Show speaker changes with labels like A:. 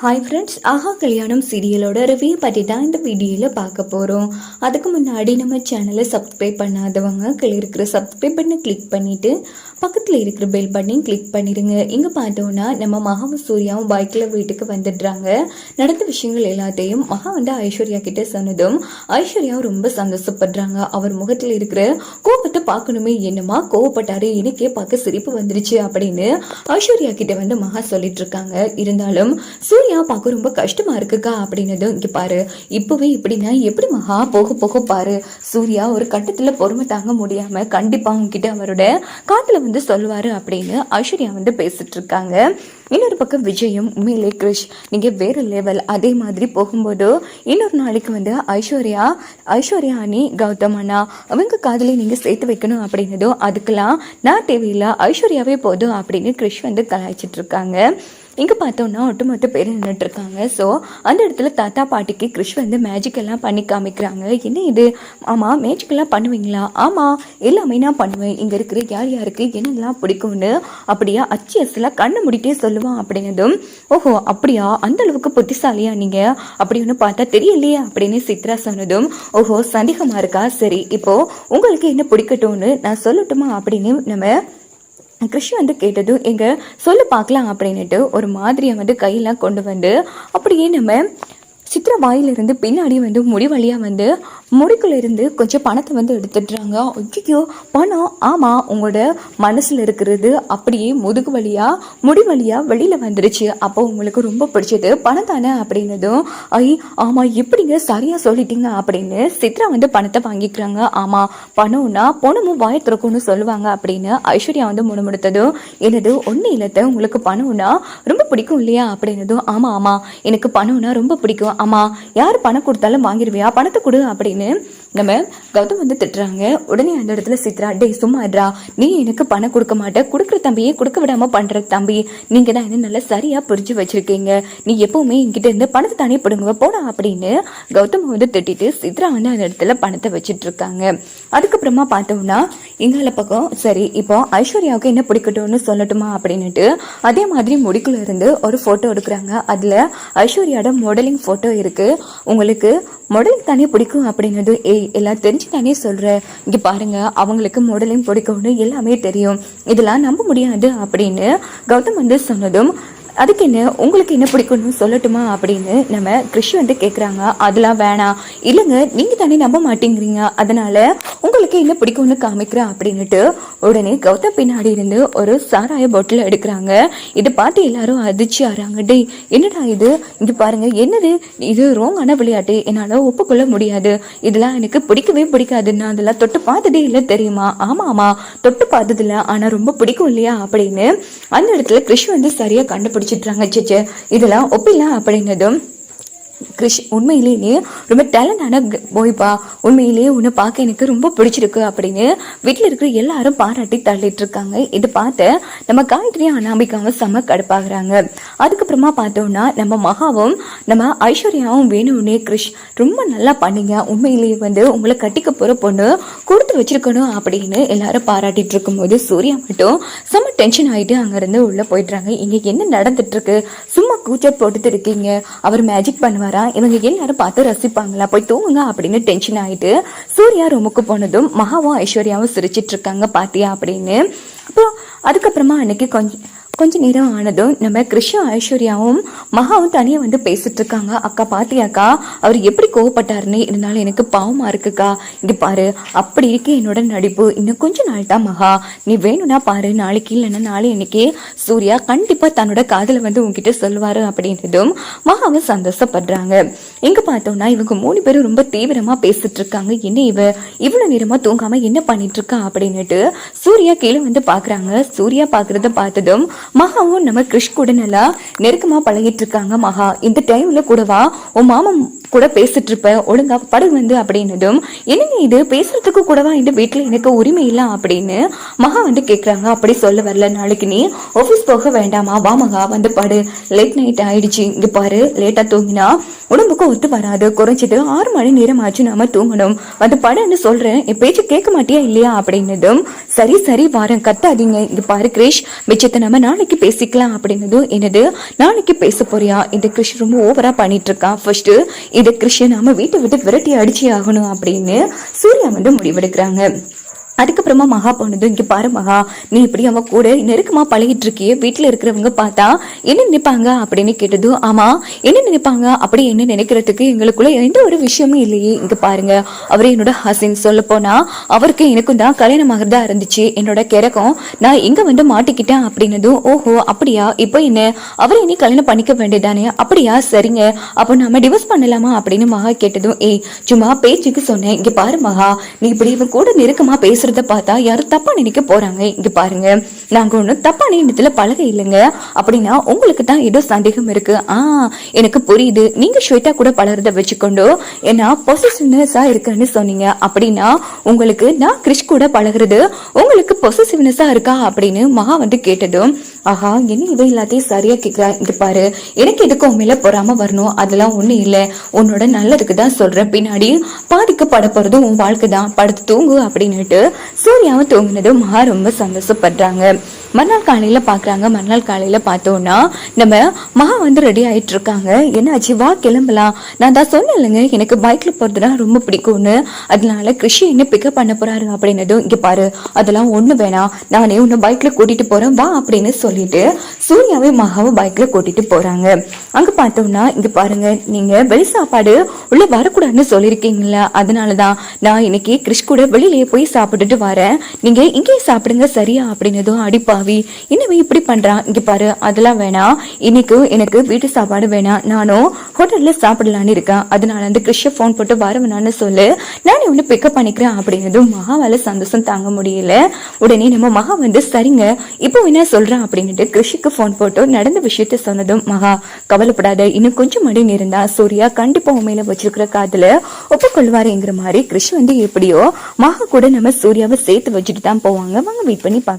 A: Hi friends ஆஹா கல்யாணம் சீரியலோட review பற்றி தான் இந்த வீடியோவில் பார்க்க போகிறோம் அதுக்கு முன்னாடி நம்ம சேனலை சப்ஸ்கிரைப் பண்ணாதவங்க கீழே இருக்கிற சப்ஸ்கிரைப் பண்ணி கிளிக் பண்ணிவிட்டு பக்கத்தில் இருக்கிற பெல் பட்டனையும் கிளிக் பண்ணிடுங்க இங்கே பார்த்தோன்னா நம்ம மகாவும் சூர்யாவும் பைக்கில் வீட்டுக்கு வந்துடுறாங்க. நடந்த விஷயங்கள் எல்லாத்தையும் மகா வந்து ஐஸ்வர்யா கிட்டே சொன்னதும் ஐஸ்வர்யாவும் ரொம்ப சந்தோஷப்படுறாங்க. அவர் முகத்தில் இருக்கிற கோபத்தை பார்க்கணுமே என்னமா கோவப்பட்டாரு எனக்கே பார்க்க சிரிப்பு வந்துருச்சு அப்படின்னு ஐஸ்வர்யா கிட்ட வந்து மகா சொல்லிட்டு இருக்காங்க. இருந்தாலும் சூரிய பார்க்க ரொம்ப கஷ்டமா இருக்குக்கா அப்படின்னதும் இங்கே பாரு இப்போவே இப்படின்னா எப்படி மகா போக போக பாரு. சூர்யா ஒரு கட்டத்தில் பொறுமை தாங்க முடியாம கண்டிப்பா உங்ககிட்ட அவரோட காட்டில் வந்து சொல்லுவாரு அப்படின்னு ஐஸ்வர்யா வந்து பேசிட்டு இருக்காங்க. இன்னொரு பக்கம் விஜயும் உண்மையிலே கிரிஷ் நீங்கள் வேற லெவல் அதே மாதிரி போகும்போது இன்னொரு நாளைக்கு வந்து ஐஸ்வர்யா ஐஸ்வர்யா அணி கௌதம் அண்ணா அவங்க காதலை நீங்கள் சேர்த்து வைக்கணும் அப்படின்னதும் அதுக்கெல்லாம் நான் தேவையில்லை ஐஸ்வர்யாவே போதும் அப்படின்னு கிரிஷ் வந்து கலாய்ச்சிட்டு இருக்காங்க. இங்கே பார்த்தோன்னா ஒட்டுமொத்த பேர் நின்றுட்டு இருக்காங்க ஸோ அந்த இடத்துல தாத்தா பாட்டிக்கு கிறிஷ் வந்து மேஜிக்கெல்லாம் பண்ணி காமிக்கிறாங்க. என்ன இது? ஆமாம் மேஜிக்கெல்லாம் பண்ணுவீங்களா? ஆமாம் எல்லாமே நான் பண்ணுவேன். இங்கே இருக்கிற யார் யாருக்கு என்னெல்லாம் பிடிக்கும்னு அப்படியா அச்சு அசலாக கண்ணை முடிட்டே சொல்லுவான் அப்படின்னதும் ஓஹோ அப்படியா? அந்த அளவுக்கு புத்திசாலியா நீங்கள் அப்படி ஒன்று பார்த்தா தெரியலையே அப்படின்னு சித்ரா சொன்னதும் ஓஹோ சந்தேகமாக இருக்கா? சரி இப்போ உங்களுக்கு என்ன பிடிக்கட்டும்னு நான் சொல்லட்டுமா? அப்படின்னு நம்ம கிருஷ் வந்து கேட்டதும் எங்க சொல்லு பார்க்கலாம் அப்படின்னுட்டு ஒரு மாதிரியை வந்து கையெல்லாம் கொண்டு வந்து அப்படியே நம்ம சித்திர வாயிலிருந்து பின்னாடி வந்து முடி வழியாக வந்து முடிக்குள்ளேருந்து கொஞ்சம் பணத்தை வந்து எடுத்துடுறாங்க. ஐயோ பணம். ஆமாம் உங்களோட மனசில் இருக்கிறது அப்படியே முதுகு வழியாக முடி வழியாக வெளியில் வந்துருச்சு. அப்போ உங்களுக்கு ரொம்ப பிடிச்சது பணம் தானே அப்படின்னதும் ஐ ஆமாம் எப்படிங்க சரியாக சொல்லிட்டீங்க? அப்படின்னு சித்ரா வந்து பணத்தை வாங்கிக்கிறாங்க. ஆமாம் பணம்னா பணமும் வாய திறக்கும்னு சொல்லுவாங்க அப்படின்னு ஐஸ்வர்யா வந்து முணுமுணுத்ததும் எனது ஒன்று இல்லத்தை உங்களுக்கு பணம்னா ரொம்ப பிடிக்கும் இல்லையா? அப்படின்னதும் ஆமாம் ஆமாம் எனக்கு பணம்னா ரொம்ப பிடிக்கும். ஆமாம் யார் பணம் கொடுத்தாலும் வாங்கிடுவியா பணத்தை கொடு அப்படின்னு நம்ம கௌதம் வந்து திட்டுறாங்க. உடனே அந்த இடத்துல சித்ரா டேய் சும்மா நீ எனக்கு பணம் கொடுக்க மாட்ட. கொடுக்குற தம்பியே கொடுக்க விடாம பண்ற தம்பி. நீங்க தான் என்ன நல்லா சரியா புரிஞ்சு வச்சிருக்கீங்க. நீ எப்பவுமே என்கிட்ட இருந்து பணத்தை தானே பிடுங்குவ? போடா அப்படின்னு கௌதம் வந்து திட்டிட்டு சித்ரா வந்து அந்த இடத்துல பணத்தை வச்சிட்டு இருக்காங்க அதுக்கப்புறமா பார்த்தோம்னா எங்கால பக்கம் சரி இப்போ ஐஸ்வர்யாவுக்கு என்ன பிடிக்கட்டும்னு சொல்லட்டுமா? அப்படின்னுட்டு அதே மாதிரி முடிக்குள்ள இருந்து ஒரு போட்டோ எடுக்கிறாங்க. அதுல ஐஸ்வர்யாவோட மாடலிங் போட்டோ இருக்கு. உங்களுக்கு மாடலிங் தானே பிடிக்கும் அப்படிங்கிறது ஏய் எல்லாம் தெரிஞ்சு தானே சொல்ற? இங்கே பாருங்க அவங்களுக்கு மாடலிங் பிடிக்கும்னு எல்லாமே தெரியும். இதெல்லாம் நம்ப முடியாது அப்படின்னு கௌதம் வந்து சொன்னதும் அதுக்கு என்ன உங்களுக்கு என்ன பிடிக்கும்னு சொல்லட்டுமா அப்படின்னு நம்ம கிருஷி வந்து கேட்குறாங்க அதெல்லாம் வேணாம் இல்லைங்க நீங்கள் தானே நம்ப மாட்டேங்கிறீங்க. அதனால உங்களுக்கு என்ன பிடிக்கும்னு காமிக்கிறேன் அப்படின்னுட்டு உடனே கௌதம் பின்னாடி இருந்து ஒரு சாராய பாட்டில் எடுக்கிறாங்க. இதை பார்த்து எல்லாரும் அதிர்ச்சி ஆறாங்க. டேய் என்னடா இது? இது பாருங்க என்னது? இது ரோங்கான விளையாட்டு. என்னால் ஒப்புக்கொள்ள முடியாது. இதெல்லாம் எனக்கு பிடிக்கவே பிடிக்காது. நான் அதெல்லாம் தொட்டு பார்த்ததே இல்லை தெரியுமா? ஆமாம் ஆமாம் தொட்டு பார்த்ததில்ல ஆனால் ரொம்ப பிடிக்கும் இல்லையா அப்படின்னு அந்த இடத்துல கிருஷ் வந்து சரியாக கண்டுபிடிச்சு கண்டுபிடிச்சிட்றாங்க சேச்சே இதெல்லாம் ஒப்பிடலாம் அப்படின்னதும் கிரிஷ் உண்மையிலேயே ரொம்ப டேலண்டான போய்ப்பா. உண்மையிலேயே உன்னை பார்க்க எனக்கு ரொம்ப பிடிச்சிருக்கு அப்படின்னு வீட்டில் இருக்கிற எல்லாரும் பாராட்டி தள்ளிட்டு இருக்காங்க. இதை பார்த்து நம்ம காயத்ரியும் அனாமிக்காவும் செம கடுப்பாகிறாங்க. அதுக்கப்புறமா பார்த்தோம்னா நம்ம மகாவும் நம்ம ஐஸ்வர்யாவும் வேணும்னே கிரிஷ் ரொம்ப நல்லா பண்ணீங்க. உண்மையிலேயே வந்து உங்களை கட்டிக்க போகிற பொண்ணு கொடுத்து வச்சிருக்கணும் அப்படின்னு எல்லாரும் பாராட்டிட்டு இருக்கும்போது சூர்யா மட்டும் செம்ம டென்ஷன் ஆகிட்டு அங்கேருந்து உள்ளே போயிடுறாங்க. இங்கே என்ன நடந்துட்டு இருக்கு? சும்மா கூச்சல் போட்டுட்டு இருக்கீங்க. அவர் மேஜிக் பண்ணுவாரா? இவங்க எல்லாரும் பார்த்து ரசிப்பாங்களா? போய் தூங்குங்க அப்படின்னு டென்ஷன் ஆயிட்டு சூர்யா ரூமுக்கு போனதும் மகாவும் ஐஸ்வர்யாவும் சிரிச்சிட்டு இருக்காங்க பாத்தியா அப்படின்னு. அப்புறம் அதுக்கப்புறமா அன்னைக்கு கொஞ்சம் கொஞ்ச நேரம் ஆனதும் நம்ம கிருஷ்ணா ஐஸ்வர்யாவும் மகாவும் தனியாக வந்து பேசிட்டு இருக்காங்க. அக்கா பாத்தியாக்கா அவர் எப்படி கோவப்பட்டாருன்னு இருந்தாலும் எனக்கு பாவமா இருக்குக்கா. இங்க பாரு அப்படி இருக்கு என்னோட நடிப்பு. இன்னும் கொஞ்ச நாள் தான் மகா. நீ வேணும்னா பாரு நாளைக்கு இல்லைன்னா நாளை இன்னைக்கு சூர்யா கண்டிப்பா தன்னோட காதலை வந்து உங்ககிட்ட சொல்லுவாரு அப்படின்றதும் மகாவும் சந்தோஷப்படுறாங்க. எங்க பார்த்தோம்னா இவங்க மூணு பேரும் ரொம்ப தீவிரமா பேசிட்டு இருக்காங்க. என்ன இவ? இவ்வளவு நேரமா தூங்காம என்ன பண்ணிட்டு இருக்கா அப்படின்னுட்டு சூர்யா கீழே வந்து பாக்குறாங்க. சூர்யா பாக்குறத பார்த்ததும் மகாவும் நம்ம கிருஷ் கூட நல்லா நெருக்கமா பழகிட்டு இருக்காங்க மகா. இந்த டைம்ல கூடவா? உன் மாமன் கூட பேசிட்டு இருப்பேன் ஒழுங்கா படு வந்து அப்படின்னதும் என்னங்க இது? பேசுறதுக்கு கூடவா? இந்த வீட்டுல எனக்கு உரிமை இல்ல அப்படின்னு மகா வந்து கேக்குறாங்க. அப்படி சொல்ல வரல. நாளைக்கு நீ ஆபீஸ் போக வேண்டாமா? வா மகா வந்து படு. லேட் நைட் ஆயிடுச்சு. இங்க பாரு லேட்டா தூங்கினா உடம்புக்கு ஒத்து வராது. குறைஞ்சது ஆறு மணி நேரம் ஆச்சு நாம தூங்கணும். வந்து படுன்னு சொல்றேன். என் பேச்சு கேட்க மாட்டியா இல்லையா? அப்படின்னதும் சரி சரி வாரம் கத்தாதீங்க. இங்க பாரு கிரேஷ். மிச்சத்தை நம்ம நாளைக்கு பேசிக்கலாம். அப்படின்னதும் என்னது? நாளைக்கு பேச போறியா? இந்த கிரிஷ் ரொம்ப ஓவரா பண்ணிட்டு இருக்கான் ஃபர்ஸ்ட் இதை கிருஷ்ணன் நாம வீட்டை விட்டு விரட்டி அடிச்சு ஆகணும் அப்படின்னு சூர்யா வந்து முடிவெடுக்கிறாங்க. அதுக்கப்புறமா மகா போனது இங்க பாரு மகா நீ இப்படி அவன் கூட நெருக்கமா பழகிட்டு இருக்கியே வீட்டுல இருக்கிறவங்க பார்த்தா என்ன நினைப்பாங்க? அப்படின்னு கேட்டதும் ஆமா என்ன நினைப்பாங்க? அப்படி என்ன நினைக்கிறதுக்கு எங்களுக்குள்ள எந்த ஒரு விஷயமும் இல்லையே. இங்க பாருங்க அவர் என்னோட ஹசின் சொல்ல போனா அவருக்கு எனக்கும் தான் கல்யாணம் ஆகிறதா இருந்துச்சு. என்னோட கிறக்கம் நான் இங்க வந்து மாட்டிக்கிட்டேன் அப்படின்னதும் ஓஹோ அப்படியா? இப்போ என்ன? அவரை இனி கல்யாணம் பண்ணிக்க வேண்டியதானே அப்படியா? சரிங்க. அப்போ நாம டிவோர்ஸ் பண்ணலாமா? அப்படின்னு மகா கேட்டதும் ஏய் சும்மா பேச்சுக்கு சொன்னேன். இங்க பாரு மகா நீ இப்படி இவன் கூட நெருக்கமா பேசுறத பார்த்தா யாரும் தப்பா நினைக்க போறாங்க. இங்க பாருங்க. நாங்க ஒண்ணு தப்பா நினைத்துல பழக இல்லைங்க. அப்படின்னா உங்களுக்கு தான் ஏதோ சந்தேகம் இருக்கு. ஆ எனக்கு புரியுது. நீங்க ஸ்வேதா கூட பழகிறத வச்சுக்கொண்டு ஏன்னா பொசிஷனஸா இருக்குன்னு சொன்னீங்க. அப்படின்னா உங்களுக்கு நான் கிறிஷ் கூட பழகுறது உங்களுக்கு பொசிசிவ்னஸா இருக்கா அப்படின்னு மகா வந்து கேட்டதும் ஆஹா என்ன இவ எல்லாத்தையும் சரியா கேக்குறா? இங்க பாரு எனக்கு எதுக்கு உன் மேல பொறாம வரணும்? அதெல்லாம் ஒண்ணு இல்லை. உன்னோட நல்லதுக்கு தான் சொல்றேன். பின்னாடி பாதிக்கப்பட போறதும் உன் வாழ்க்கை தான். படுத்து தூங்கு அப்படின்னுட்டு சூர்யாவை தூங்குனதும் மகா ரொம்ப சந்தோஷப்படுறாங்க. மறுநாள் காலையில் பார்க்குறாங்க மறுநாள் காலையில் பார்த்தோன்னா நம்ம மகா வந்து ரெடி ஆயிட்டு இருக்காங்க என்னாச்சு வா கிளம்பலாம். நான் தான் சொன்னேன் இல்லைங்க எனக்கு பைக்கில் போகிறதுனா ரொம்ப பிடிக்கும்னு. அதனால கிருஷி என்ன பிக்கப் பண்ண போறாரு அப்படின்னதும் இங்கே பாரு அதெல்லாம் ஒன்று வேணாம். நானே உன்னை பைக்கில் கூட்டிகிட்டு போகிறேன் வா அப்படின்னு சொல்லிட்டு சூர்யாவே மகாவும் பைக்கில் கூட்டிட்டு போகிறாங்க அங்கே பார்த்தோம்னா இங்கே பாருங்க நீங்கள் வெளி சாப்பாடு உள்ளே வரக்கூடாதுன்னு சொல்லியிருக்கீங்களா? அதனாலதான் நான் இன்னைக்கு கிறிஷ் கூட வெளியிலேயே போய் சாப்பிட்டுட்டு வரேன். நீங்கள் இங்கேயே சாப்பிடுங்க சரியா? அப்படின்னதும் அடிப்பா பாவி என்னவே இப்படி பண்றான் இங்க பாரு அதெல்லாம் வேணாம் இன்னைக்கு எனக்கு வீட்டு சாப்பாடு வேணாம் நானும் ஹோட்டல்ல சாப்பிடலான்னு இருக்கேன். அதனால வந்து கிறிஷ ஃபோன் போட்டு வர சொல்லு. நான் ஒன்று பிக்கப் பண்ணிக்கிறேன் அப்படிங்கிறது மகாவால சந்தோஷம் தாங்க முடியல. உடனே நம்ம மகா வந்து சரிங்க இப்போ என்ன சொல்றேன் அப்படின்னுட்டு கிருஷிக்கு ஃபோன் போட்டு நடந்த விஷயத்த சொன்னதும் மகா கவலைப்படாத இன்னும் கொஞ்சம் மணி இருந்தா சூர்யா கண்டிப்பா உண்மையில வச்சிருக்கிற காதுல ஒப்புக்கொள்வாருங்கிற மாதிரி கிருஷ் வந்து எப்படியோ மகா கூட நம்ம சூர்யாவை சேர்த்து வச்சுட்டு தான் போவாங்க. வாங்க வெயிட் பண்ணி பார்க்கலாம்